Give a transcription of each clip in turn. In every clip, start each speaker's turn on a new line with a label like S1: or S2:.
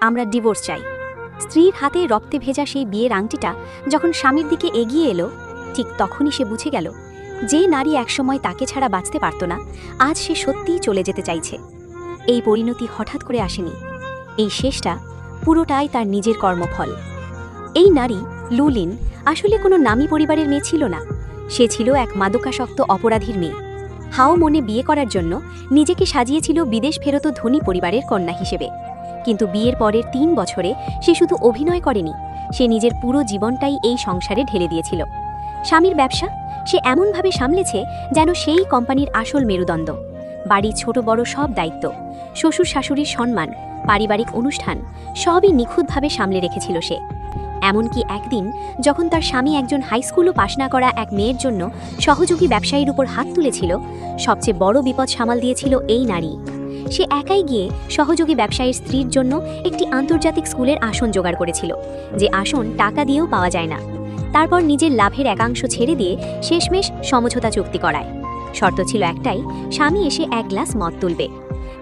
S1: আমরা ডিভোর্স চাই। স্ত্রীর হাতে রক্তে ভেজা সেই বিয়ের আংটিটা যখন স্বামীর দিকে এগিয়ে এলো, ঠিক তখনই সে বুঝে গেল যে নারী একসময় তাকে ছাড়া বাঁচতে পারত না, আজ সে সত্যিই চলে যেতে চাইছে। এই পরিণতি হঠাৎ করে আসেনি। এই শেষটা পুরোটাই তার নিজের কর্মফল। এই নারী, লুলিন, আসলে কোনো নামী পরিবারের মেয়ে ছিল না। সে ছিল এক মাদকাসক্ত অপরাধীর মেয়ে। হাও মনে বিয়ে করার জন্য নিজেকে সাজিয়েছিল বিদেশ ফেরত ধনী পরিবারের কন্যা হিসেবে। কিন্তু বিয়ের পরের তিন বছরে সে শুধু অভিনয় করেনি, সে নিজের পুরো জীবনটাই এই সংসারে ঢেলে দিয়েছিল। স্বামীর ব্যবসা সে এমনভাবে সামলেছে যেন সেই কোম্পানির আসল মেরুদণ্ড। বাড়ির ছোট বড় সব দায়িত্ব, শ্বশুর শাশুড়ির সম্মান, পারিবারিক অনুষ্ঠান সবই নিখুঁতভাবে সামলে রেখেছিল সে। এমনকি একদিন যখন তার স্বামী একজন হাই স্কুলও পাশ না করা এক মেয়ের জন্য সহযোগী ব্যবসায়ীর উপর হাত তুলেছিল, সবচেয়ে বড় বিপদ সামাল দিয়েছিল এই নারী। সে একাই গিয়ে সহযোগী ব্যবসায়ীর স্ত্রীর জন্য একটি আন্তর্জাতিক স্কুলের আসন জোগাড় করেছিল, যে আসন টাকা দিয়েও পাওয়া যায় না। তারপর নিজের লাভের একাংশ ছেড়ে দিয়ে শেষমেশ সমঝোতা চুক্তি করায়। শর্ত ছিল একটাই, স্বামী এসে এক গ্লাস মদ তুলবে।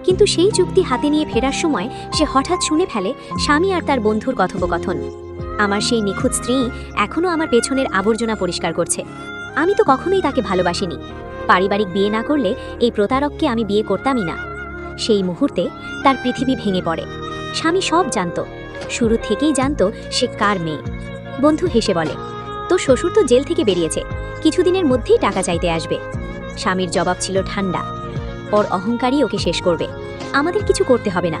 S1: কিন্তু সেই চুক্তি হাতে নিয়ে ফেরার সময় সে হঠাৎ শুনে ফেলে স্বামী আর তার বন্ধুর কথোপকথন। আমার সেই নিখুঁত স্ত্রী এখনও আমার পেছনের আবর্জনা পরিষ্কার করছে। আমি তো কখনোই তাকে ভালোবাসিনি। পারিবারিক বিয়ে না করলে এই প্রতারককে আমি বিয়ে করতামই না। সেই মুহূর্তে তার পৃথিবী ভেঙে পড়ে। স্বামী সব জানত। শুরু থেকেই জানত সে কার মেয়ে। বন্ধু হেসে বলে তো শ্বশুর তো জেল থেকে বেরিয়েছে। কিছুদিনের মধ্যেই টাকা চাইতে আসবে স্বামীর জবাব ছিল ঠান্ডা। ওর অহংকারই ওকে শেষ করবে। আমাদের কিছু করতে হবে না।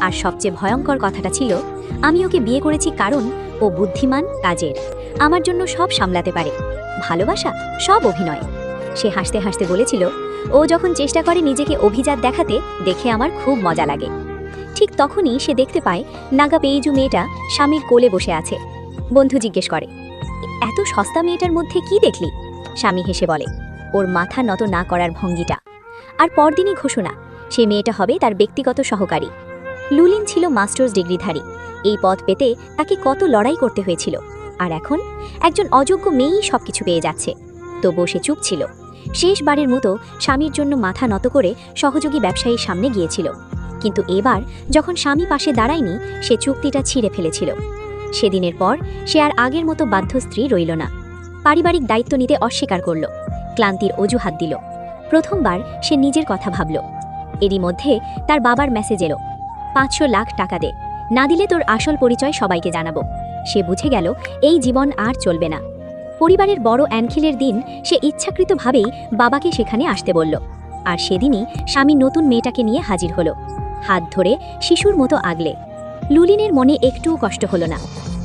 S1: আর সবচেয়ে ভয়ঙ্কর কথাটা ছিল, আমি ওকে বিয়ে করেছি কারণ ও বুদ্ধিমান, কাজের। আমার জন্য সব সামলাতে পারে। ভালোবাসা, সব অভিনয়। সে হাসতে হাসতে বলেছিল ও যখন চেষ্টা করে নিজেকে অভিজাত দেখাতে, দেখে আমার খুব মজা লাগে। ঠিক তখনই সে দেখতে পায় নাগা পেইজু মেয়েটা স্বামীর কোলে বসে আছে। বন্ধু জিজ্ঞেস করে, এত সস্তা মেয়েটার মধ্যে কি দেখলি? স্বামী হেসে বলে, ওর মাথা নত না করার ভঙ্গিটা। আর পরদিনই ঘোষণা, সে মেয়েটা হবে তার ব্যক্তিগত সহকারী। লুলিন ছিল মাস্টার্স ডিগ্রিধারী। এই পদ পেতে তাকে কত লড়াই করতে হয়েছিল। আর এখন একজন অযোগ্য মেয়েই সবকিছু পেয়ে যাচ্ছে। তবুও সে চুপ ছিল। শেষবারের মতো স্বামীর জন্য মাথা নত করে সহযোগী ব্যবসায়ীর সামনে গিয়েছিল। কিন্তু এবার যখন স্বামী পাশে দাঁড়ায়নি, সে চুক্তিটা ছিঁড়ে ফেলেছিল। সেদিনের পর সে আর আগের মতো বাধ্য স্ত্রী রইল না। পারিবারিক দায়িত্ব নিতে অস্বীকার করল, ক্লান্তির অজুহাত দিল। প্রথমবার সে নিজের কথা ভাবল। এরই মধ্যে তার বাবার মেসেজ এলো, পাঁচশো লাখ টাকা দে। না দিলে তোর আসল পরিচয় সবাইকে জানাব। সে বুঝে গেল, এই জীবন আর চলবে না। পরিবারের বড় অ্যানখিলের দিন সে ইচ্ছাকৃতভাবেই বাবাকে সেখানে আসতে বলল। আর সেদিনই স্বামী নতুন মেয়েটাকে নিয়ে হাজির হলো। হাত ধরে শিশুর মতো আগলে। লুলিনের মনে একটুও কষ্ট হলো না।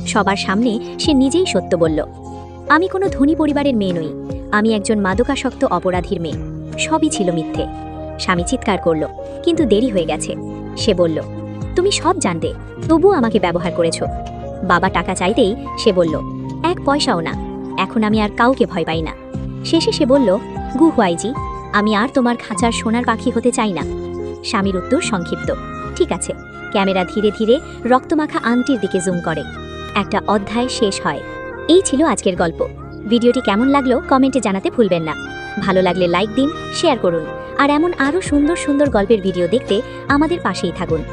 S1: সবার সামনে সে নিজেই সত্য বলল, আমি কোনো ধনী পরিবারের মেয়ে নই। আমি একজন মাদকাসক্ত অপরাধীর মেয়ে। সবই ছিল মিথ্যে। স্বামী চিৎকার করল, কিন্তু দেরি হয়ে গেছে। সে বলল, তুমি সব জানতে তবু আমাকে ব্যবহার করেছ। বাবা টাকা চাইতেই সে বলল, এক পয়সাও না। এখন আমি আর কাউকে ভয় পাই না। শেষে সে বলল, গু হুয়াইজি, আমি আর তোমার খাঁচার সোনার পাখি হতে চাই না। স্বামীর উত্তর সংক্ষিপ্ত। ঠিক আছে। ক্যামেরা ধীরে ধীরে রক্তমাখা আংটির দিকে জুম করে। একটা অধ্যায় শেষ হয়। এই ছিল আজকের গল্প। ভিডিওটি কেমন লাগল কমেন্টে জানাতে ভুলবেন না। ভালো লাগলে লাইক দিন, শেয়ার করুন। আর এমন আরও সুন্দর সুন্দর গল্পের ভিডিও দেখতে আমাদের পাশেই থাকুন।